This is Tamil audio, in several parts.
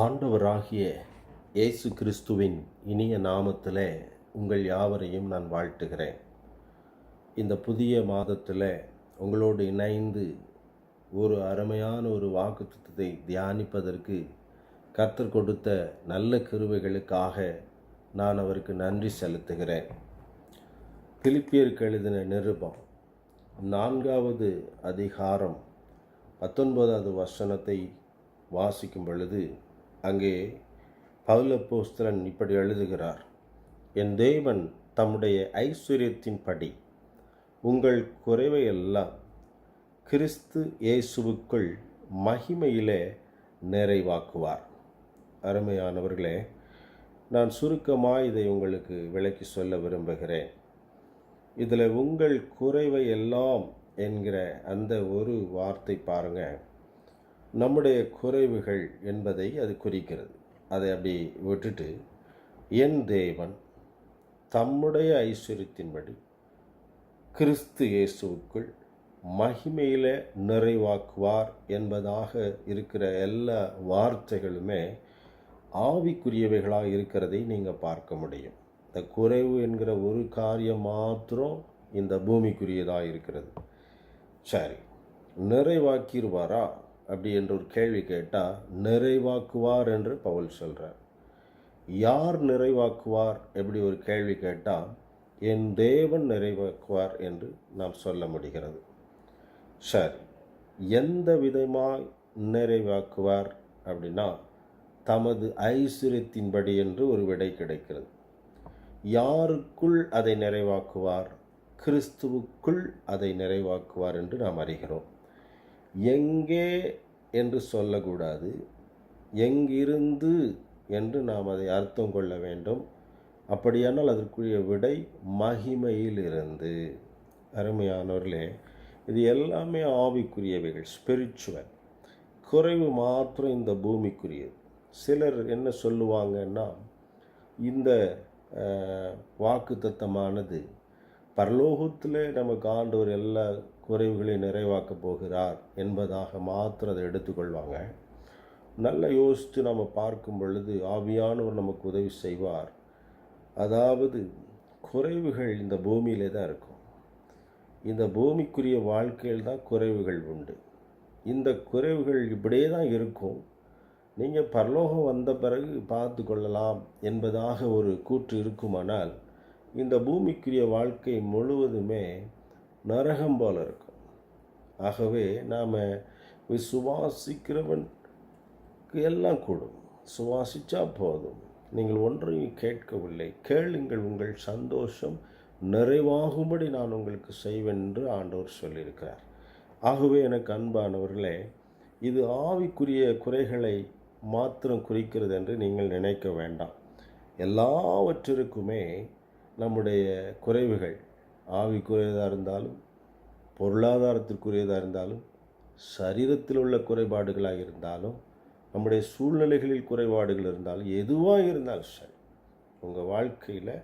ஆண்டவராகிய இயேசு கிறிஸ்துவின் இனிய நாமத்தில் உங்கள் யாவரையும் நான் வாழ்த்துகிறேன். இந்த புதிய மாதத்தில் உங்களோடு இணைந்து ஒரு அருமையான ஒரு வாக்குத்தத்தை தியானிப்பதற்கு கர்த்தர் கொடுத்த நல்ல கிருவைகளுக்காக நான் அவருக்கு நன்றி செலுத்துகிறேன். பிலிப்பியருக்கு எழுதின நிருபம் நான்காவது அதிகாரம் பத்தொன்பதாவது வசனத்தை வாசிக்கும் பொழுது அங்கே பவுலப்போஸ்தலன் இப்படி எழுதுகிறார் என் தேவன் தம்முடைய ஐஸ்வர்யத்தின்படி உங்கள் குறைவையெல்லாம் கிறிஸ்து இயேசுவுக்குள் மகிமையிலே நிறைவாக்குவார். அருமையானவர்களே நான் சுருக்கமாக இதை உங்களுக்கு விளக்கி சொல்ல விரும்புகிறேன். இதில் உங்கள் குறைவை எல்லாம் என்கிற அந்த ஒரு வார்த்தை பாருங்கள் நம்முடைய குறைவுகள் என்பதை அது குறிக்கிறது. அதை அப்படி விட்டுட்டு என் தேவன் தம்முடைய ஐஸ்வர்யத்தின்படி கிறிஸ்து இயேசுக்குள் மகிமையில் நிறைவாக்குவார் என்பதாக இருக்கிற எல்லா வார்த்தைகளுமே ஆவிக்குரியவைகளாக இருக்கிறதை நீங்கள் பார்க்க முடியும். இந்த குறைவு என்கிற ஒரு காரியம் மாத்திரம் இந்த பூமிக்குரியதாக இருக்கிறது. சரி நிறைவாக்கிடுவாரா? அப்படி என்று ஒரு கேள்வி கேட்டால் நிறைவாக்குவார் என்று பவுல் சொல்கிறார் யார் நிறைவாக்குவார் எப்படி ஒரு கேள்வி கேட்டால் என் தேவன் நிறைவாக்குவார் என்று நாம் சொல்ல முடிகிறது. சரி எந்த விதமாக நிறைவாக்குவார் அப்படின்னா தமது ஐஸ்வர்யத்தின்படி என்று ஒரு விடை கிடைக்கிறது. யாருக்குள் அதை நிறைவாக்குவார்? கிறிஸ்துவுக்குள் அதை நிறைவாக்குவார் என்று நாம் அறிகிறோம். எங்கே என்று சொல்லக்கூடாது. எங்கிருந்து என்று நாம் அதை அர்த்தம் கொள்ள வேண்டும். அப்படியானால் அதற்குரிய விடை மகிமையில் இருந்து அருமையானவர்களே இது எல்லாமே ஆவிக்குரியவைகள் ஸ்பிரிச்சுவல் குறைவு மாத்திரம் இந்த பூமிக்குரியது. சிலர் என்ன சொல்லுவாங்கன்னா இந்த வாக்கு தத்தமானது பரலோகத்தில் நமக்கு ஆண்டவர் எல்லா குறைவுகளை நிறைவாக்கப் போகிறார் என்பதாக மாத்திரம் அதை எடுத்துக்கொள்வாங்க. நல்லா யோசித்து நம்ம பார்க்கும் பொழுது ஆவியானவர் நமக்கு உதவி செய்வார். அதாவது குறைவுகள் இந்த பூமியிலே தான் இருக்கும். இந்த பூமிக்குரிய வாழ்க்கையில் தான் குறைவுகள் உண்டு. இந்த குறைவுகள் இப்படியே தான் இருக்கும். நீங்கள் பரலோகம் வந்த பிறகு பார்த்து கொள்ளலாம் என்பதாக ஒரு கூற்று இருக்குமானால் இந்த பூமிக்குரிய வாழ்க்கை முழுவதுமே நரகம் போல இருக்கும். ஆகவே நாம் விசுவாசிக்கிறவனுக்கு எல்லாம் கூடும். சுவாசிச்சா போதும். நீங்கள் ஒன்றையும் கேட்கவில்லை. கேளுங்கள் உங்கள் சந்தோஷம் நிறைவாகும்படி நான் உங்களுக்கு செய்வேன் என்று ஆண்டவர் சொல்லியிருக்கிறார். ஆகவே எனக்கு அன்பானவர்களே இது ஆவிக்குரிய குறைகளை மாத்திரம் குறிக்கிறது என்று நீங்கள் நினைக்க வேண்டாம். எல்லாவற்றிற்குமே நம்முடைய குறைவுகள் ஆவிக்குரியதாக இருந்தாலும் பொருளாதாரத்திற்குரியதாக இருந்தாலும் சரீரத்தில் உள்ள குறைபாடுகளாக இருந்தாலும் நம்முடைய சூழ்நிலைகளில் குறைபாடுகள் இருந்தாலும் எதுவாக இருந்தாலும் சரி உங்கள் வாழ்க்கையில்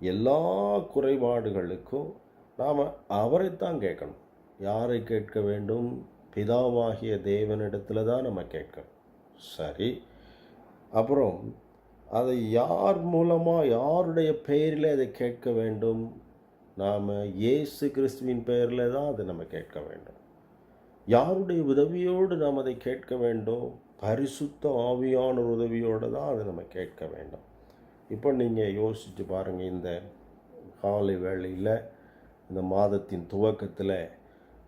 எல்லா குறைபாடுகளுக்கும் நாம் அவரைத்தான் கேட்கணும். யாரை கேட்க வேண்டும்? பிதாவாகிய தேவனிடத்தில் தான் நம்ம கேட்கணும். சரி. அப்புறம் அதை யார் மூலமாக யாருடைய பெயரில் அதை கேட்க வேண்டும்? நாம் இயேசு கிறிஸ்துவின் பெயரில் தான் அதை நம்ம கேட்க வேண்டும். யாருடைய உதவியோடு நாம் அதை கேட்க வேண்டும்? பரிசுத்த ஆவியான உதவியோடு தான் அதை நம்ம கேட்க வேண்டும். இப்போ நீங்கள் யோசித்து பாருங்கள் இந்த காலை வேளையில் இந்த மாதத்தின் துவக்கத்தில்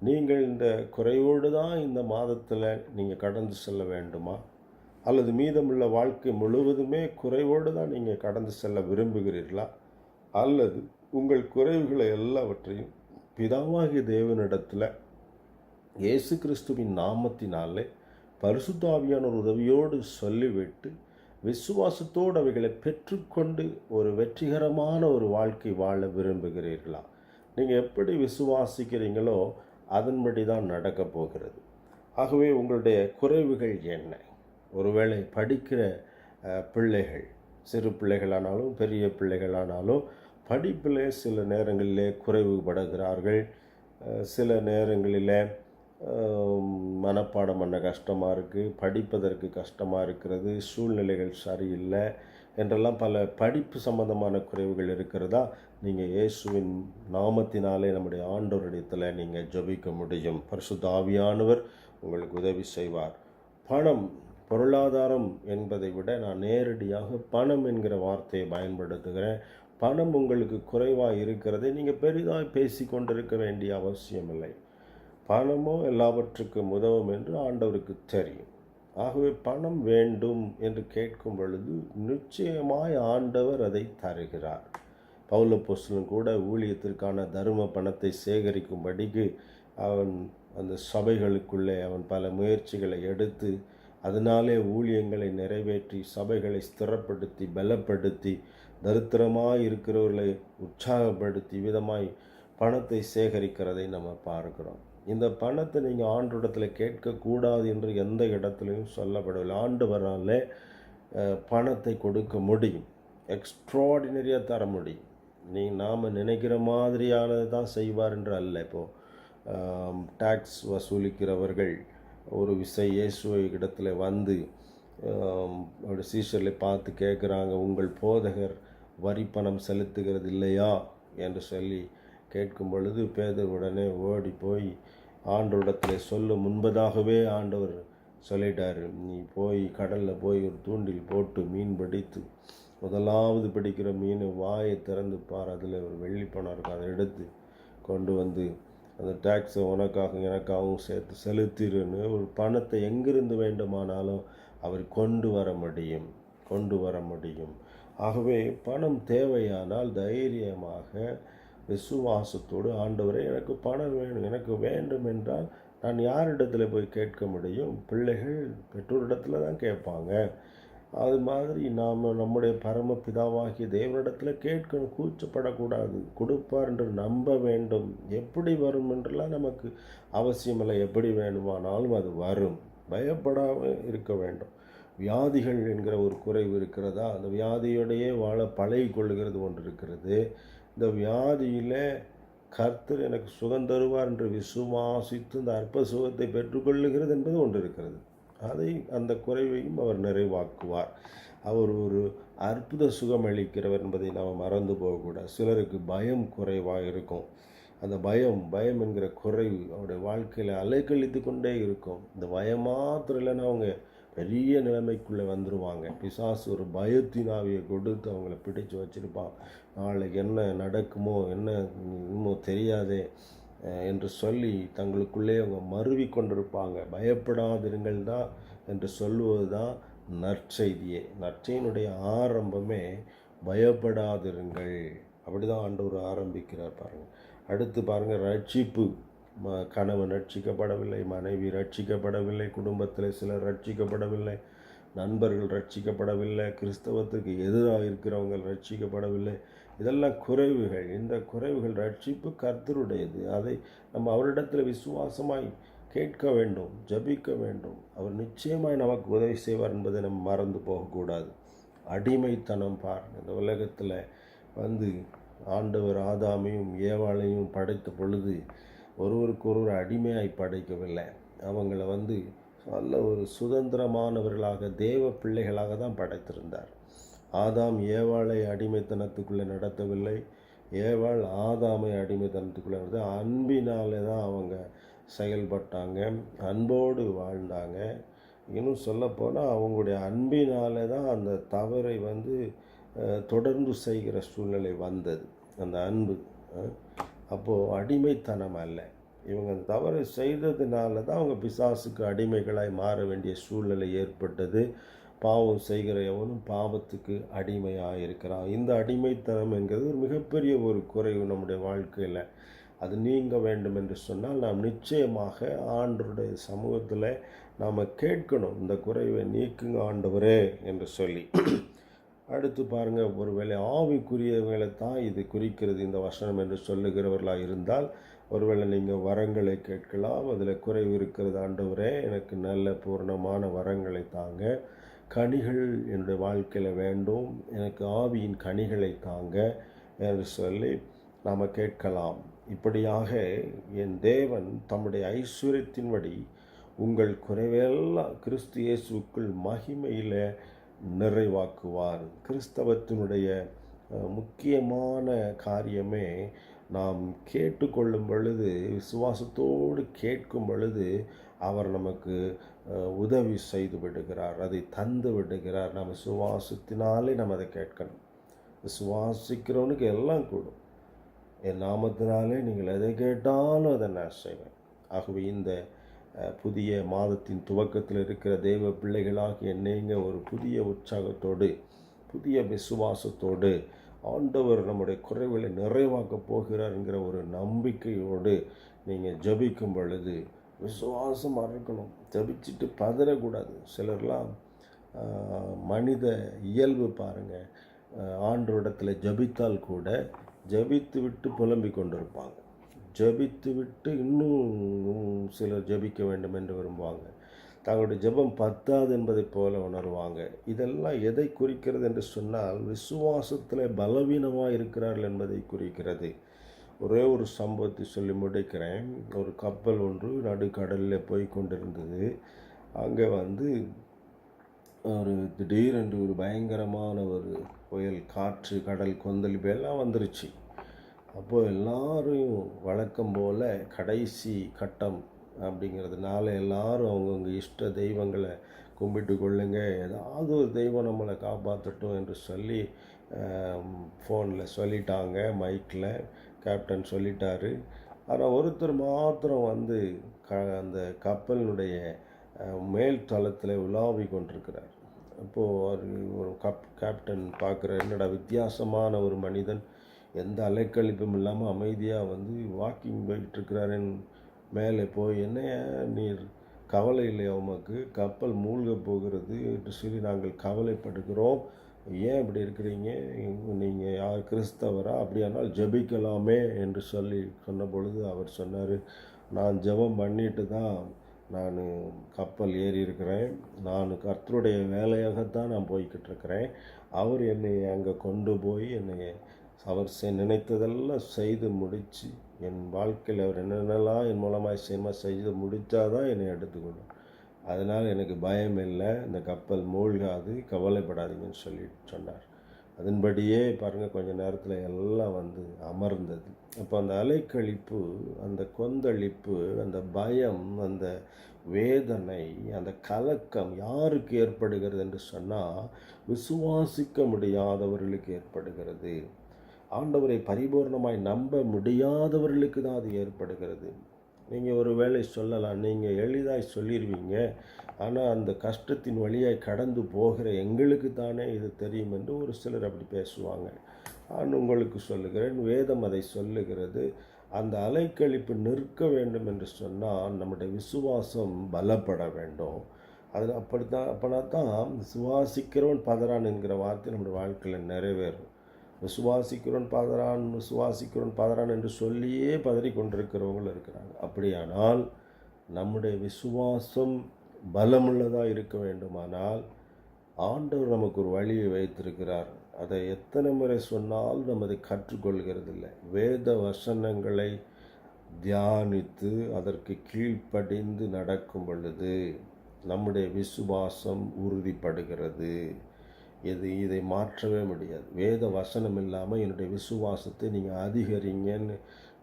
நீங்கள் இந்த குறைவோடு தான் இந்த மாதத்தில் நீங்கள் கடந்து செல்ல வேண்டுமா? அல்லது மீதமுள்ள வாழ்க்கை முழுவதுமே குறைவோடு தான் நீங்கள் கடந்து செல்ல விரும்புகிறீர்களா? அல்லது உங்கள் குறைவுகளை எல்லாவற்றையும் பிதாவாகிய தேவனிடத்தில் இயேசு கிறிஸ்துவின் நாமத்தினாலே பரிசுத்தாவியான ஒரு உதவியோடு சொல்லிவிட்டு விசுவாசத்தோடு அவைகளை பெற்றுக்கொண்டு ஒரு வெற்றிகரமான ஒரு வாழ்க்கை வாழ விரும்புகிறீர்களா? நீங்கள் எப்படி விசுவாசிக்கிறீங்களோ அதன்படி தான் நடக்கப் போகிறது. ஆகவே உங்களுடைய குறைவுகள் என்ன? ஒருவேளை படிக்கிற பிள்ளைகள் சிறு பிள்ளைகளானாலும் பெரிய பிள்ளைகளானாலும் படிப்பில் சில நேரங்களிலே குறைவுபடுகிறார்கள் சில நேரங்களில் மனப்பாடம் பண்ண கஷ்டமாக இருக்குது படிப்பதற்கு கஷ்டமாக இருக்கிறது சூழ்நிலைகள் சரியில்லை என்றெல்லாம் பல படிப்பு சம்பந்தமான குறைவுகள் இருக்கிறதா? நீங்கள் இயேசுவின் நாமத்தினாலே நம்முடைய ஆண்டோரிடத்தில் நீங்கள் ஜபிக்க முடியும். பரிசுத்தாவியானவர் உங்களுக்கு உதவி செய்வார். பணம் பொருளாதாரம் என்பதை விட நான் நேரடியாக பணம் என்கிற வார்த்தையை பயன்படுத்துகிறேன். பணம் உங்களுக்கு குறைவாக இருக்கிறதை நீங்கள் பெரிதாக பேசி கொண்டிருக்க வேண்டிய அவசியமில்லை. பணமோ எல்லாவற்றுக்கும் உதவும் என்று ஆண்டவருக்கு தெரியும். ஆகவே பணம் வேண்டும் என்று கேட்கும் பொழுது நிச்சயமாய் ஆண்டவர் அதை தருகிறார். பவுல கூட ஊழியத்திற்கான தரும பணத்தை சேகரிக்கும்படிக்கு அவன் அந்த சபைகளுக்குள்ளே அவன் பல முயற்சிகளை எடுத்து அதனாலே ஊழியங்களை நிறைவேற்றி சபைகளை ஸ்திரப்படுத்தி பலப்படுத்தி தரித்திரமாக இருக்கிறவர்களை உற்சாகப்படுத்தி விதமாய் பணத்தை சேகரிக்கிறதை நம்ம பார்க்கிறோம். இந்த பணத்தை நீங்கள் ஆண்டோடத்தில் கேட்கக்கூடாது என்று எந்த இடத்துலையும் சொல்லப்படவில்லை. ஆண்டவராலே பணத்தை கொடுக்க முடியும். எக்ஸ்ட்ராடினரியாக தர முடியும். நீ நாம் நினைக்கிற மாதிரியானது தான் செய்வார் என்று அல்ல. இப்போது டேக்ஸ் வசூலிக்கிறவர்கள் ஒரு விசை இயேசுவை இடத்துல வந்து அவருடைய சீஷர்களை பார்த்து கேட்குறாங்க உங்கள் போதகர் வரி பணம் செலுத்துகிறது இல்லையா என்று சொல்லி கேட்கும் பொழுது பேதர் உடனே ஓடி போய் ஆண்டவரிடத்தில் சொல்லும் முன்பதாகவே ஆண்டவர் சொல்லிட்டார். நீ போய் கடலில் போய் ஒரு தூண்டில் போட்டு மீன் பிடித்து முதலாவது பிடிக்கிற மீன் வாயை திறந்து பார். அதில் ஒரு வெள்ளி பணம் இருக்கும் அதை எடுத்து கொண்டு வந்து அந்த டேக்ஸை உனக்காக எனக்காகவும் சேர்த்து செலுத்திடுன்னு ஒரு பணத்தை எங்கிருந்து வேண்டுமானாலும் அவர் கொண்டு வர முடியும். கொண்டு வர முடியும். ஆகவே பணம் தேவையானால் தைரியமாக விசுவாசத்தோடு ஆண்டவரே எனக்கு பணம் வேணும் எனக்கு வேண்டும் என்றால் நான் யாரிடத்தில் போய் கேட்க முடியும்? பிள்ளைகள் பெற்றோரிடத்தில் தான் கேட்பாங்க. அது மாதிரி நாம் நம்முடைய பரமபிதாவாகிய தேவனிடத்தில் கேட்கணும். கூச்சப்படக்கூடாது. கொடுப்பார் என்று நம்ப வேண்டும். எப்படி வரும் என்றெல்லாம் நமக்கு அவசியமில்லை. எப்படி வேணுமானாலும் அது வரும். பயப்படாமல் இருக்க வேண்டும். வியாதிகள் என்கிற ஒரு குறைவு இருக்கிறதா? அந்த வியாதியோடையே வாழ பழகி கொள்ளுகிறது ஒன்று இருக்கிறது இந்த வியாதியில் கர்த்தர் எனக்கு சுகம் தருவார் என்று விசுவாசித்து இந்த அற்ப சுகத்தை பெற்றுக்கொள்ளுகிறது என்பது ஒன்று இருக்கிறது அதை அந்த குறைவையும் அவர் நிறைவாக்குவார். அவர் ஒரு அற்புத சுகம் அளிக்கிறவர் என்பதை நாம் மறந்து போகக்கூடாது சிலருக்கு பயம் குறைவாக இருக்கும். அந்த பயம் பயம் என்கிற குறைவு அவருடைய வாழ்க்கையில் அலைக்கழித்து கொண்டே இருக்கும். இந்த பயம் மாத்திரம் இல்லைன்னா அவங்க பெரிய நிலைமைக்குள்ளே வந்துடுவாங்க பிசாசு ஒரு பயத்தினாவியை கொடுத்து அவங்கள பிடிச்சு வச்சுருப்பான். நாளைக்கு என்ன நடக்குமோ என்ன இன்னமோ தெரியாதே என்று சொல்லி தங்களுக்குள்ளே அவங்க மருவி கொண்டிருப்பாங்க. பயப்படாதிருங்கள் தான் என்று சொல்லுவது தான் நற்செய்தியே. நற்செய்தியினுடைய ஆரம்பமே பயப்படாதிருங்கள். அப்படி தான் ஆண்டவர் ஆரம்பிக்கிறார் பாருங்கள் அடுத்து பாருங்கள் ரட்சிப்பு. கணவன் ரட்சிக்கப்படவில்லை மனைவி ரட்சிக்கப்படவில்லை குடும்பத்தில் சிலர் ரட்சிக்கப்படவில்லை நண்பர்கள் ரட்சிக்கப்படவில்லை கிறிஸ்தவத்துக்கு எதிராக இருக்கிறவங்க ரட்சிக்கப்படவில்லை. இதெல்லாம் குறைவுகள். இந்த குறைவுகள் ரட்சிப்பு கர்த்தருடையது. அதை நம்ம அவரிடத்தில் விசுவாசமாய் கேட்க வேண்டும் ஜபிக்க வேண்டும். அவர் நிச்சயமாய் நமக்கு உதவி செய்வார் என்பதை நம்ம மறந்து போகக்கூடாது. அடிமைத்தனம் பார் இந்த உலகத்தில் வந்து ஆண்டவர் ஆதாமையும் ஏவாளையும் படைத்த பொழுது ஒருவருக்கு ஒருவர் அடிமையாய் படைக்கவில்லை. அவங்கள வந்து நல்ல ஒரு சுதந்திரமானவர்களாக தேவ பிள்ளைகளாக தான் படைத்திருந்தார். ஆதாம் ஏவாளை அடிமைத்தனத்துக்குள்ளே நடத்தவில்லை. ஏவாள் ஆதாமை அடிமைத்தனத்துக்குள்ளே நடத்த அன்பினாலே தான் அவங்க செயல்பட்டாங்க அன்போடு வாழ்ந்தாங்க. இன்னும் சொல்லப்போனால் அவங்களுடைய அன்பினாலே தான் அந்த தவறை வந்து தொடர்ந்து செய்கிற சூழ்நிலை வந்தது. அந்த அன்பு அப்போது அடிமைத்தனம் அல்ல. இவங்க அந்த செய்ததுனால தான் அவங்க பிசாசுக்கு அடிமைகளாய் மாற வேண்டிய சூழ்நிலை ஏற்பட்டது. பாவம் செய்கிற எவனும் பாவத்துக்கு அடிமையாக இருக்கிறான் இந்த அடிமைத்தனம் என்கிறது ஒரு மிகப்பெரிய ஒரு குறைவு நம்முடைய வாழ்க்கையில். அது நீங்க வேண்டும் என்று சொன்னால் நாம் நிச்சயமாக ஆண்டருடைய சமூகத்தில் நாம் கேட்கணும் இந்த குறைவை நீக்குங்க ஆண்டவரே என்று சொல்லி. அடுத்து பாருங்கள் ஒருவேளை ஆவிக்குரியவங்களை தான் இது குறிக்கிறது இந்த வசனம் என்று சொல்லுகிறவர்களாக இருந்தால் ஒருவேளை நீங்கள் வரங்களை கேட்கலாம் அதில் குறைவு இருக்கிறது. ஆண்டவரே எனக்கு நல்ல பூர்ணமான வரங்களை தாங்க. கனிகள் என்னுடைய வாழ்க்கையில் வேண்டும். எனக்கு ஆவியின் கனிகளை தாங்க என்று சொல்லி நாம் கேட்கலாம். இப்படியாக என் தேவன் தம்முடைய ஐஸ்வர்யத்தின்படி உங்கள் குறைவெல்லாம் கிறிஸ்து இயேசுக்குள் மகிமையில் நிறைவாக்குவார். கிறிஸ்தவத்தினுடைய முக்கியமான காரியமே நாம் கேட்டுக்கொள்ளும் பொழுது விசுவாசத்தோடு கேட்கும் பொழுது அவர் நமக்கு உதவி செய்து விடுகிறார் அதை தந்து விடுகிறார். நம்ம விசுவாசத்தினாலே நம்ம அதை கேட்கணும். விசுவாசிக்கிறவனுக்கு எல்லாம் கூடும். என் நாமத்தினாலே நீங்கள் எதை கேட்டாலும் அதை நான் செய்வேன். ஆகவே இந்த புதிய மாதத்தின் துவக்கத்தில் இருக்கிற தெய்வ பிள்ளைகளாக என்னைங்க ஒரு புதிய உற்சாகத்தோடு புதிய விசுவாசத்தோடு ஆண்டவர் நம்முடைய குறைவுகளை நிறைவாக்கப் போகிறாருங்கிற ஒரு நம்பிக்கையோடு நீங்கள் ஜபிக்கும் பொழுது விசுவாசமாக இருக்கணும். ஜபிச்சுட்டு பதறக்கூடாது. சிலர்லாம் மனித இயல்பு பாருங்கள் ஆண்டவரிடத்தில் ஜபித்தால் கூட ஜெபித்து விட்டு புலம்பிக் கொண்டிருப்பாங்க. ஜெபித்து விட்டு இன்னும் சிலர் ஜெபிக்க வேண்டும் என்று விரும்புவாங்க. தங்களுடைய ஜெபம் பத்தாது என்பதைப் போல உணர்வாங்க. இதெல்லாம் எதை குறிக்கிறது என்று சொன்னால் விசுவாசத்தில் பலவீனமாக இருக்கிறார்கள் என்பதை குறிக்கிறது. ஒரே ஒரு சம்பவத்தை சொல்லி முடிக்கிறேன். ஒரு கப்பல் ஒன்று நடுக்கடலில் போய் கொண்டிருந்தது. அங்கே வந்து ஒரு திடீரென்று ஒரு பயங்கரமான ஒரு புயல் காற்று கடல் கொந்தளிப்பு எல்லாம் வந்துருச்சு. அப்போது எல்லாரையும் வழக்கம் போல் கடைசி கட்டம் அப்படிங்கிறதுனால எல்லாரும் அவங்கவுங்க இஷ்ட தெய்வங்களை கும்பிட்டு கொள்ளுங்க ஏதாவது ஒரு தெய்வம் நம்மளை காப்பாற்றட்டும் என்று சொல்லி ஃபோனில் சொல்லிட்டாங்க மைக்கில் கேப்டன் சொல்லிட்டாரு. ஆனால் ஒருத்தர் மாத்திரம் வந்து க அந்த கப்பலினுடைய மேல் தளத்தில் உலாவி கொண்டிருக்கிறார். அப்போது அவர் ஒரு கப் கேப்டன் பார்க்குற என்னடா வித்தியாசமான ஒரு மனிதன் எந்த அலைக்கழிப்பும் இல்லாமல் அமைதியாக வந்து வாக்கிங் போயிட்டுருக்கிறாருன்னு மேலே போய் என்ன நீர் கவலை இல்லையா உமக்கு? கப்பல் மூழ்க போகிறது. என்று சொல்லி நாங்கள் கவலைப்படுகிறோம். ஏன் இப்படி இருக்கிறீங்க? நீங்கள் யார்? கிறிஸ்தவரா? அப்படியானால் ஜெபிக்கலாமே என்று சொல்லி சொன்ன பொழுது அவர் சொன்னார் நான் ஜெபம் பண்ணிட்டு தான் நான் கப்பல் ஏறி இருக்கிறேன் நான் கர்த்தருடைய வேலையாகத்தான் நான் போய்கிட்டு இருக்கிறேன் அவர் என்னை அங்கே கொண்டு போய் என்னை அவர் நினைத்ததெல்லாம் செய்து முடித்து என் வாழ்க்கையில் அவர் என்னென்னலாம் என் மூலமாக செய்யணுமா செய்து முடித்தாதான் என்னை எடுத்துக்கணும் அதனால் எனக்கு பயம் இல்லை இந்த கப்பல் மூழ்காது கவலைப்படாதீங்கன்னு சொல்லி சொன்னார். அதன்படியே பாருங்கள் கொஞ்ச நேரத்தில் எல்லாம் வந்து அமர்ந்தது. அப்போ அந்த அலைக்கழிப்பு அந்த கொந்தளிப்பு அந்த பயம் அந்த வேதனை அந்த கலக்கம் யாருக்கு ஏற்படுகிறது என்று சொன்னால் விசுவாசிக்க முடியாதவர்களுக்கு ஏற்படுகிறது. ஆண்டவரை பரிபூர்ணமாய் நம்ப முடியாதவர்களுக்கு தான் அது ஏற்படுகிறது. நீங்கள் ஒரு வேளை சொல்லலாம் நீங்கள் எளிதாக சொல்லிடுவீங்க ஆனால் அந்த கஷ்டத்தின் வழியாய் கடந்து போகிற எங்களுக்கு தானே இது தெரியும் என்று ஒரு சிலர் அப்படி பேசுவாங்க. நான் உங்களுக்கு சொல்லுகிறேன் வேதம் அதை சொல்லுகிறது. அந்த அலைக்கழிப்பு நிற்க வேண்டும் என்று சொன்னால் நம்முடைய விசுவாசம் பலப்பட வேண்டும். அது அப்படித்தான் அப்போனா தான் சுவாசிக்கிறவன் பதறான் என்கிற வார்த்தை நம்முடைய வாழ்க்கையில் நிறைவேறும். விசுவாசிக்கிறோன் பதறான் விசுவாசிக்கிறோன் பதறான் என்று சொல்லியே பதறி கொண்டிருக்கிறவங்களும் இருக்கிறாங்க. அப்படியானால் நம்முடைய விசுவாசம் பலமுள்ளதாக இருக்க வேண்டுமானால் ஆண்டவர் நமக்கு ஒரு வழியை வைத்திருக்கிறார். அதை எத்தனை முறை சொன்னாலும் நம்ம அதை கற்றுக்கொள்கிறதில்லை. வேத வசனங்களை தியானித்து அதற்கு கீழ்ப்படிந்து நடக்கும் பொழுது நம்முடைய விசுவாசம் உறுதிப்படுகிறது. இது இதை மாற்றவே முடியாது. வேத வசனம் இல்லாமல் என்னுடைய விசுவாசத்தை நீங்கள் அதிகரிங்கன்னு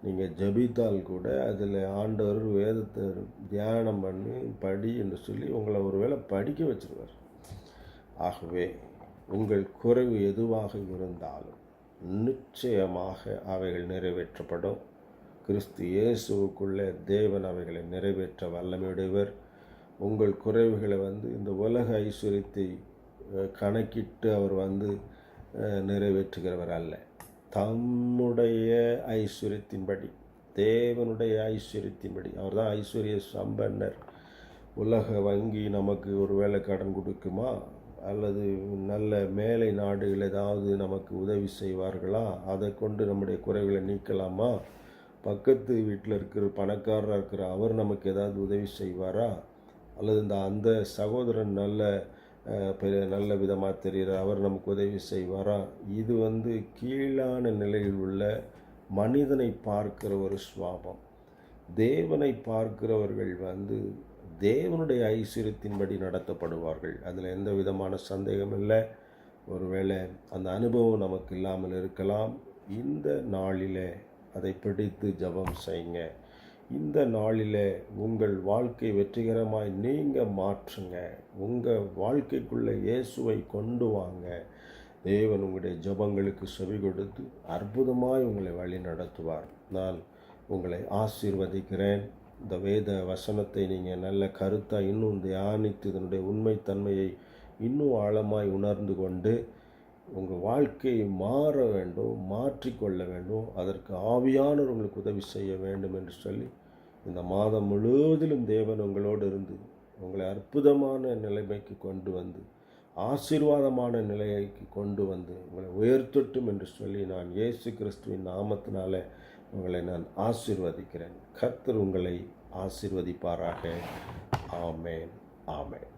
நீங்கள் ஜபித்தால் கூட அதில் ஆண்டவர் வேதத்தை தியானம் பண்ணி படி என்று சொல்லி உங்களை ஒருவேளை படிக்க வச்சிருவார். ஆகவே உங்கள் குறைவு எதுவாக இருந்தாலும் நிச்சயமாக அவைகள் நிறைவேற்றப்படும். கிறிஸ்து இயேசுவுக்குள்ளே தேவன் அவைகளை நிறைவேற்ற வல்லமையுடையவர். உங்கள் குறைவுகளை வந்து இந்த உலக ஐஸ்வர்யத்தை கணக்கிட்டு அவர் வந்து நிறைவேற்றுகிறவர் அல்ல. தம்முடைய ஐஸ்வர்யத்தின்படி தேவனுடைய ஐஸ்வர்யத்தின்படி அவர் தான் ஐஸ்வர்ய சம்பன்னர். உலக வங்கி நமக்கு ஒரு வேலை கடன் கொடுக்குமா? அல்லது நல்ல மேலை நாடுகள் ஏதாவது நமக்கு உதவி செய்வார்களா? அதை கொண்டு நம்முடைய குறைகளை நீக்கலாமா? பக்கத்து வீட்டில் இருக்கிற பணக்காரராக இருக்கிற அவர் நமக்கு ஏதாவது உதவி செய்வாரா? அல்லது இந்த அந்த சகோதரன் நல்ல பெரிய நல்ல விதமாக தெரிகிறார் அவர் நமக்கு உதவி செய்வாரா? இது வந்து கீழான நிலையில் உள்ள மனிதனை பார்க்கிற ஒரு சுவாபம். தேவனை பார்க்கிறவர்கள் வந்து தேவனுடைய ஐஸ்வர்யத்தின்படி நடத்தப்படுவார்கள். அதில் எந்த விதமான சந்தேகம் இல்லை. ஒருவேளை அந்த அனுபவம் நமக்கு இல்லாமல் இருக்கலாம். இந்த நாளில் அதை பிடித்து ஜெபம் செய்யுங்க. இந்த நாளில் உங்கள் வாழ்க்கை வெற்றிகரமாய் நீங்கள் மாற்றுங்க. உங்கள் வாழ்க்கைக்குள்ளே இயேசுவை கொண்டு வாங்க. தேவன் உங்களுடைய ஜெபங்களுக்கு செவி கொடுத்து அற்புதமாய் உங்களை வழி நடத்துவார். நான் உங்களை ஆசீர்வதிக்கிறேன். இந்த வேத வசனத்தை நீங்கள் நல்ல கருத்தாக இன்னும் தியானித்து இதனுடைய உண்மைத்தன்மையை இன்னும் ஆழமாய் உணர்ந்து கொண்டு உங்கள் வாழ்க்கையை மாற வேண்டும் மாற்றிக்கொள்ள வேண்டும் அதற்கு ஆவியானவர் உங்களுக்கு உதவி செய்ய வேண்டும் என்று சொல்லி இந்த மாதம் முழுவதிலும் தேவன் உங்களோடு இருந்து உங்களை அற்புதமான நிலைமைக்கு கொண்டு வந்து ஆசீர்வாதமான நிலைக்கு கொண்டு வந்து உங்களை உயர்த்தட்டும் என்று சொல்லி நான் இயேசு கிறிஸ்துவின் நாமத்தினால உங்களை நான் ஆசிர்வதிக்கிறேன். கர்த்தர் உங்களை ஆசிர்வதிப்பாராக. ஆமேன் ஆமேன்.